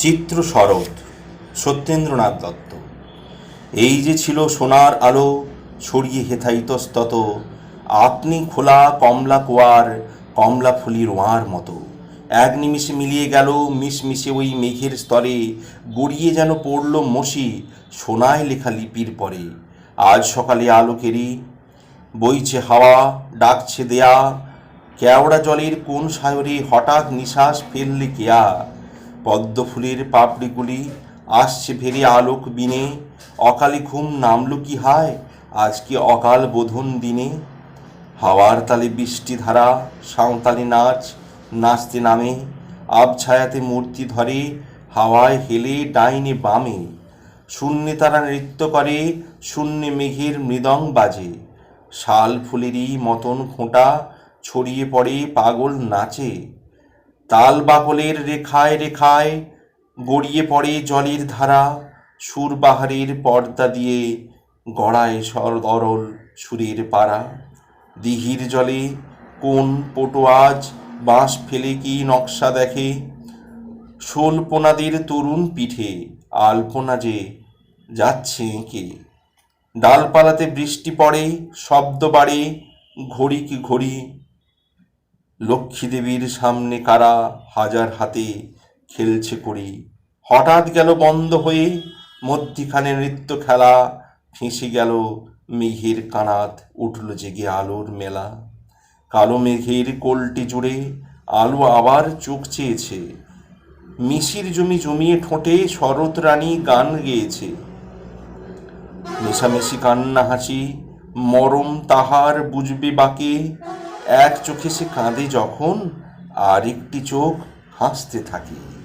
চিত্র শরৎ সত্যেন্দ্রনাথ দত্ত। এই যে ছিল সোনার আলো, ছড়িয়ে হেথাইতস্তত, আপনি খোলা কমলা কুয়ার, কমলা ফুলি রোঁয়ার মতো। এক নিমিষে মিলিয়ে গেল মিশমিশে ওই মেঘের স্তরে, গড়িয়ে যেন পড়ল মসি সোনায় লেখা লিপির পরে। আজ সকালে আলোকেরই বইছে হাওয়া, ডাকছে দেয়া, কেওড়া জলের কোন সায়রে হঠাৎ নিশ্বাস ফেললে কেয়া? পদ্ম ফুলের পাপড়িগুলি আসছে ভেরে আলোক বিনে। অকালে ঘুম নামলো কি হায়? আজকে অকাল বোধন দিনে? হাওয়ার তালে বৃষ্টি ধারা, সাঁওতালি নাচ, নাচতে নামে। আবছায়াতে মূর্তি ধরে, হাওয়ায় হেলে ডাইনে বামে। শূন্যে তারা নৃত্য করে, শূন্যে মেঘের মৃদং বাজে। শাল ফুলেরই মতন খোঁটা, ছড়িয়ে পড়ে পাগল নাচে। তাল বাকলের রেখায় রেখায় গড়িয়ে পড়ে জলের ধারা সুরবাহারের পর্দা দিয়ে গড়ায় সরদরল সুরের পাড়া। দিঘির জলে কোন পটো আজ, বাঁশ ফেলে কি নকশা দেখে? শোলপোনাদের তরুণ পিঠে আলপনা যে যাচ্ছে এঁকে ডালপালাতে বৃষ্টি পড়ে, শব্দ বাড়ে, ঘড়ি কি ঘড়ি লক্ষ্মী দেবীর সামনে কারা হাজার হাতে খেলছে করি হঠাৎ গেল বন্ধ হয়ে মধ্যিখানে নৃত্য খেলা ফেঁসে গেল মেঘের কানাত, উঠল জেগে আলোর মেলা। কালো মেঘের কোলটি জুড়ে আলো আবার চোখ চেয়েছে। মিশির জমি জমিয়ে ঠোঁটে শরৎ রানী গান গেয়েছে। মেশামেশি কান্না হাসি, মরম তাহার বুঝবে বাকে এক চোখে সে কাঁদে যখন আর একটি চোখ হাসতে থাকে।